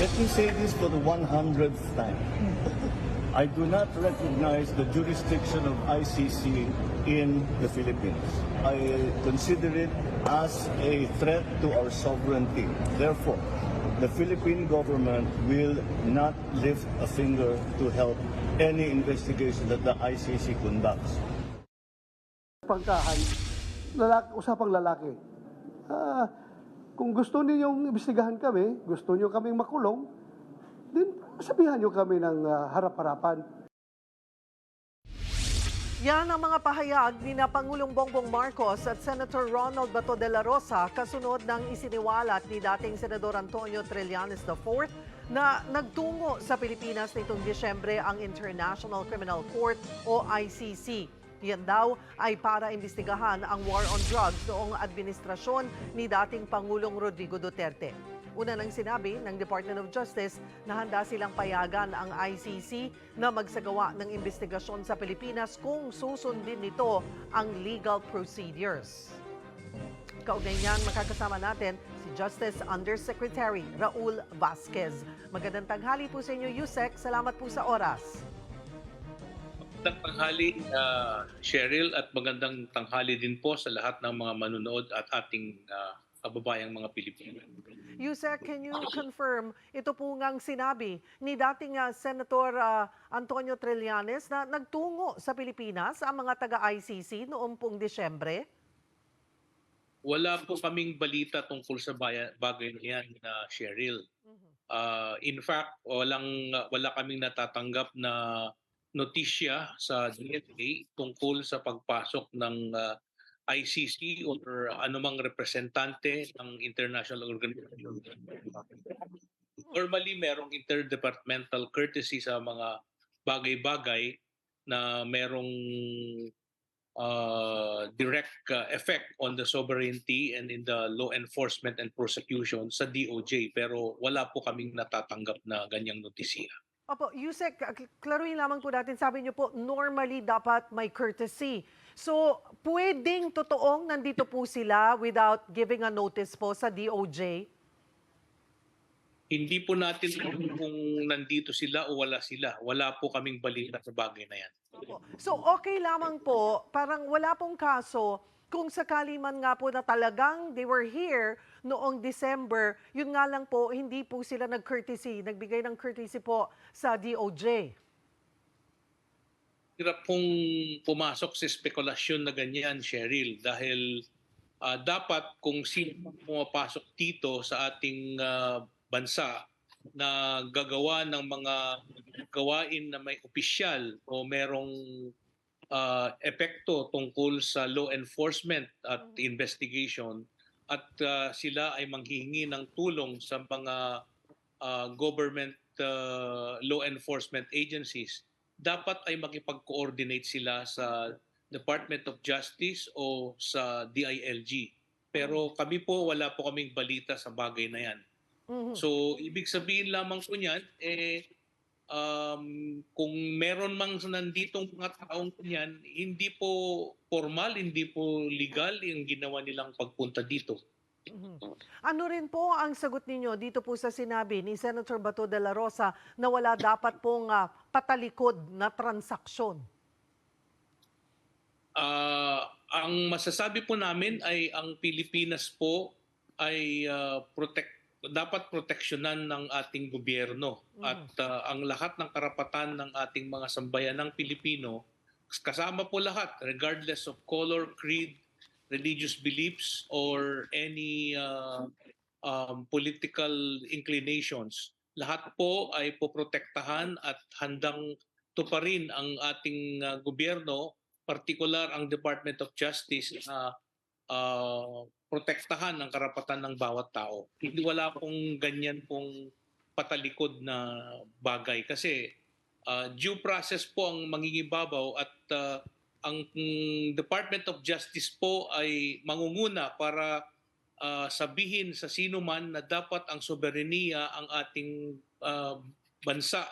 Let me say this for the 100th time. I do not recognize the jurisdiction of ICC in the Philippines. I consider it as a threat to our sovereignty. Therefore, the Philippine government will not lift a finger to help any investigation that the ICC conducts. pangkahan, lalaki, usapang lalaki. Ah, kung gusto ninyong imbestigahan kami, gusto niyo kaming makulong, din sabihan niyo kami ng ah, harap-harapan. Yan ang mga pahayag ni na Pangulong Bongbong Marcos at Senator Ronald Bato de la Rosa kasunod ng isiniwalat ni dating Senador Antonio Trillanes IV na nagtungo sa Pilipinas nitong Disyembre ang International Criminal Court o ICC. Yan daw ay para imbestigahan ang war on drugs noong administrasyon ni dating Pangulong Rodrigo Duterte. Una nang sinabi ng Department of Justice na handa silang payagan ang ICC na magsagawa ng investigasyon sa Pilipinas kung susundin nito ang legal procedures. Kaugnay niyan, makakasama natin si Justice Undersecretary Raul Vasquez. Magandang tanghali po sa inyo, Yusek. Salamat po sa oras. Magandang tanghali, uh, Cheryl, at magandang tanghali din po sa lahat ng mga manunood at ating uh, kababayang mga Pilipino. Yusek, can you confirm ito po ngang sinabi ni dating ah, Senator ah, Antonio Trillanes na nagtungo sa Pilipinas ang mga taga-ICC noong pong Disyembre? Wala po kaming balita tungkol sa baya- bagay na yan, na Cheryl. Uh, in fact, walang, wala kaming natatanggap na notisya sa DFA tungkol sa pagpasok ng uh, ICC or anumang representante ng international organization. Normally, merong interdepartmental courtesy sa mga bagay-bagay na merong uh, direct uh, effect on the sovereignty and in the law enforcement and prosecution sa DOJ pero wala po kaming natatanggap na ganyang notisya. Opo, Yusek, klaruin lamang po natin, sabi niyo po, normally dapat may courtesy. So, pwedeng totoong nandito po sila without giving a notice po sa DOJ? Hindi po natin kung nandito sila o wala sila. Wala po kaming balita sa bagay na yan. Opo. So, okay lamang po, parang wala pong kaso kung sakali man nga po na talagang they were here noong December, yun nga lang po, hindi po sila nag-courtesy, nagbigay ng courtesy po sa DOJ. hirap pong pumasok sa spekulasyon na ganyan, Cheryl, dahil ah, dapat kung sino pumapasok dito sa ating ah, bansa na gagawa ng mga gawain na may opisyal o merong ah, epekto tungkol sa law enforcement at investigation at ah, sila ay manghihingi ng tulong sa mga ah, government ah, law enforcement agencies dapat ay makipag-coordinate sila sa Department of Justice o sa DILG. Pero kami po, wala po kaming balita sa bagay na yan. Mhm. So, ibig sabihin lamang po niyan, eh, um, kung meron mang nanditong mga taong yan, hindi po formal, hindi po legal yung ginawa nilang pagpunta dito. Mhm. Ano rin po ang sagot ninyo dito po sa sinabi ni Senator Bato de la Rosa na wala dapat pong ah, patalikod na transaksyon? Ah, ang masasabi po namin ay ang Pilipinas po ay ah, protect dapat proteksyonan ng ating gobyerno Mhm. at ah, ang lahat ng karapatan ng ating mga sambayanang Pilipino kasama po lahat regardless of color, creed, religious beliefs or any ah, um, political inclinations. Lahat po ay poprotektahan at handang tuparin ang ating ah, gobyerno partikular ang Department of Justice na ah, protektahan ang karapatan ng bawat tao. Hindi wala pong ganyan pong patalikod na bagay kasi ah, due process po ang mangingibabaw at ah, ang Department of Justice po ay mangunguna para ah, sabihin sa sino man na dapat ang soberenya ang ating ah, bansa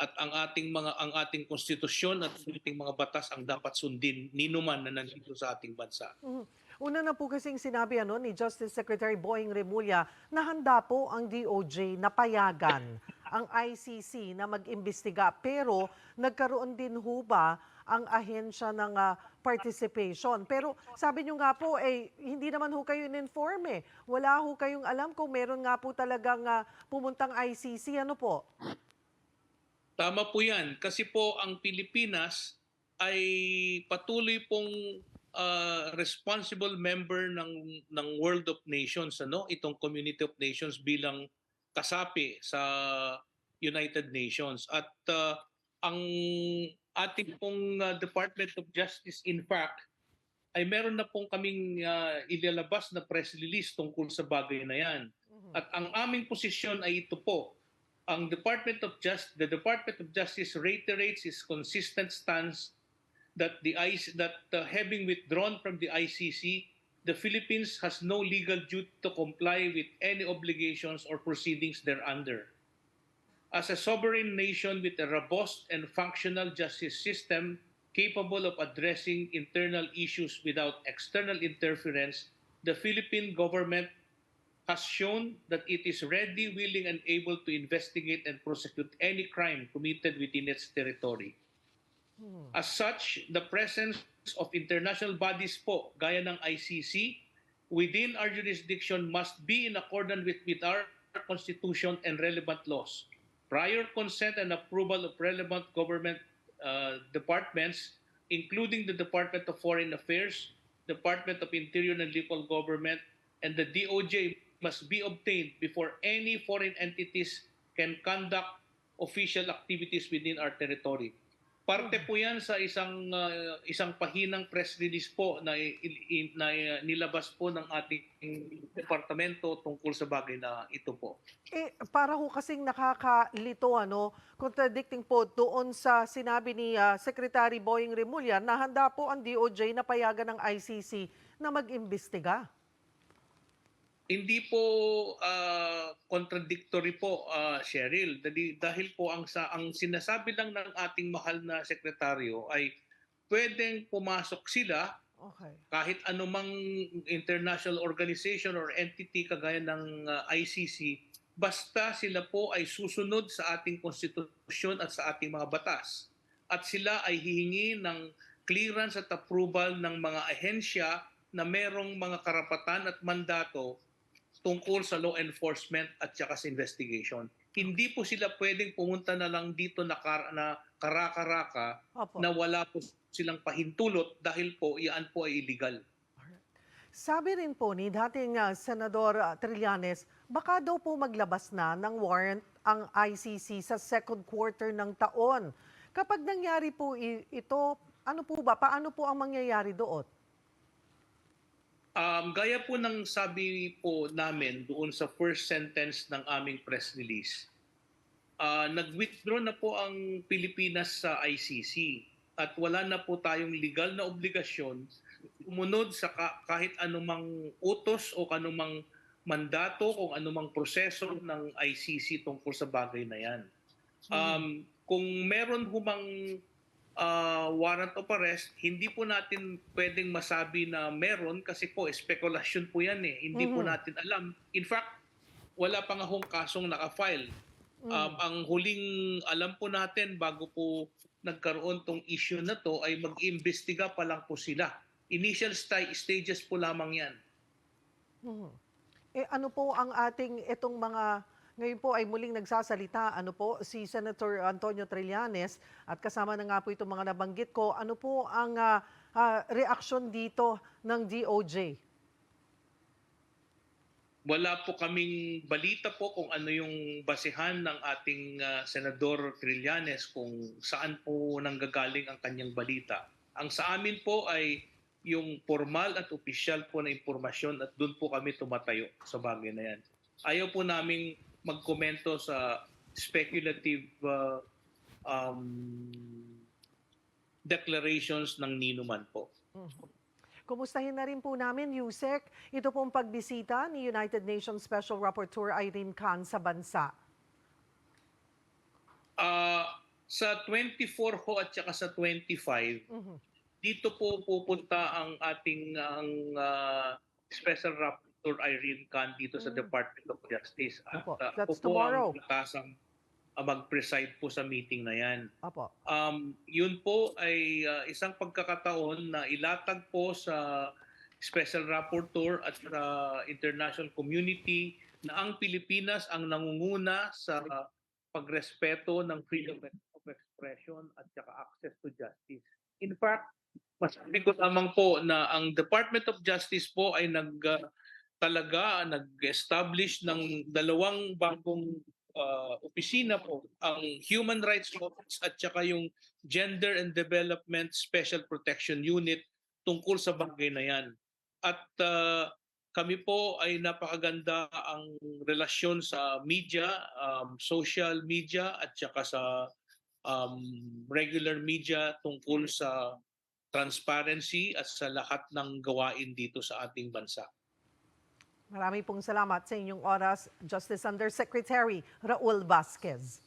at ang ating mga ang ating konstitusyon at ang ating mga batas ang dapat sundin nino man na nandito sa ating bansa. Mhm. Una na po kasing sinabi ano, ni Justice Secretary Boying Remulla na handa po ang DOJ na payagan ang ICC na mag-imbestiga. Pero nagkaroon din ho ba ang ahensya ng ah, participation. Pero sabi nyo nga po, eh, hindi naman ho kayo in-inform eh. Wala ho kayong alam kung meron nga po talagang ah, pumuntang ICC. Ano po? Tama po yan. Kasi po ang Pilipinas ay patuloy pong ah, responsible member ng ng World of Nations ano itong Community of Nations bilang kasapi sa United Nations at ah, ang ating pong ah, Department of Justice in fact ay meron na pong kaming ah, ilalabas na press release tungkol sa bagay na yan. At ang aming posisyon ay ito po. Ang Department of Justice, the Department of Justice reiterates its consistent stance that the IC, that uh, having withdrawn from the ICC, the Philippines has no legal duty to comply with any obligations or proceedings thereunder. As a sovereign nation with a robust and functional justice system capable of addressing internal issues without external interference, the Philippine government has shown that it is ready, willing, and able to investigate and prosecute any crime committed within its territory. As such, the presence of international bodies po, gaya ng ICC, within our jurisdiction must be in accordance with, with our constitution and relevant laws. Prior consent and approval of relevant government uh, departments, including the Department of Foreign Affairs, Department of Interior and Local Government, and the DOJ must be obtained before any foreign entities can conduct official activities within our territory. Parte po 'yan sa isang uh, isang pahinang press release po na, na uh, nilabas po ng ating departamento tungkol sa bagay na ito po. Eh, para ho kasing nakakalito, ano, contradicting po doon sa sinabi ni ah, Secretary Boying Remulla na handa po ang DOJ na payagan ng ICC na mag-imbestiga. Hindi po ah, contradictory po ah, Cheryl dahil, dahil po ang sa ang sinasabi lang ng ating mahal na sekretaryo ay pwedeng pumasok sila Okay. kahit anumang international organization or entity kagaya ng uh, ICC, basta sila po ay susunod sa ating konstitusyon at sa ating mga batas. At sila ay hihingi ng clearance at approval ng mga ahensya na merong mga karapatan at mandato tungkol sa law enforcement at saka sa investigation. Hindi po sila pwedeng pumunta na lang dito na, kar- na karaka-raka Opo. na wala po silang pahintulot dahil po iyan po ay illegal. Sabi rin po ni dating ah, Senador ah, Trillanes, baka daw po maglabas na ng warrant ang ICC sa second quarter ng taon. Kapag nangyari po ito, ano po ba? Paano po ang mangyayari doon? Um, gaya po ng sabi po namin doon sa first sentence ng aming press release, ah, nag-withdraw na po ang Pilipinas sa ICC at wala na po tayong legal na obligasyon umunod sa ka- kahit anumang utos o anumang mandato o anumang proseso ng ICC tungkol sa bagay na yan. Um, kung meron humang uh, warrant of arrest, hindi po natin pwedeng masabi na meron kasi po speculation po yan eh. Hindi po Mhm. natin alam. In fact, wala pa nga hong kasong naka-file. Um, ang huling alam po natin bago po nagkaroon tong issue na to ay mag-imbestiga pa lang po sila. Initial sti- stages po lamang yan. Mhm. Eh ano po ang ating itong mga ngayon po ay muling nagsasalita ano po si Senator Antonio Trillanes at kasama na nga po itong mga nabanggit ko ano po ang ah, ah, reaksyon dito ng DOJ Wala po kaming balita po kung ano yung basehan ng ating ah, Senador Trillanes kung saan po nanggagaling ang kanyang balita. Ang sa amin po ay yung formal at opisyal po na impormasyon at doon po kami tumatayo sa bagay na yan. Ayaw po naming magkomento sa speculative ah, um, declarations ng ninuman po. Kumustahin na rin po namin, Yusek, ito pong pagbisita ni United Nations Special Rapporteur Irene Khan sa bansa. Ah, sa 24 ho at saka sa 25, Mhm. dito po pupunta ang ating ang ah, Special Rapporteur Irene Khan dito sa Mm. Department of Justice. At Opo, ah, that's po ang tomorrow. nakasang ah, mag-preside po sa meeting na yan. Opo. Um, yun po ay ah, isang pagkakataon na ilatag po sa Special Rapporteur at sa international community na ang Pilipinas ang nangunguna sa pagrespeto ng freedom of expression at saka access to justice. In fact, masabi ko lamang po na ang Department of Justice po ay nag ah, talaga nag-establish ng dalawang bagong ah, opisina po, ang Human Rights Office at saka yung Gender and Development Special Protection Unit tungkol sa bagay na yan. At ah, kami po ay napakaganda ang relasyon sa media, um, social media at saka sa um, regular media tungkol sa transparency at sa lahat ng gawain dito sa ating bansa. Marami pong salamat sa inyong oras, Justice Undersecretary Raul Vasquez.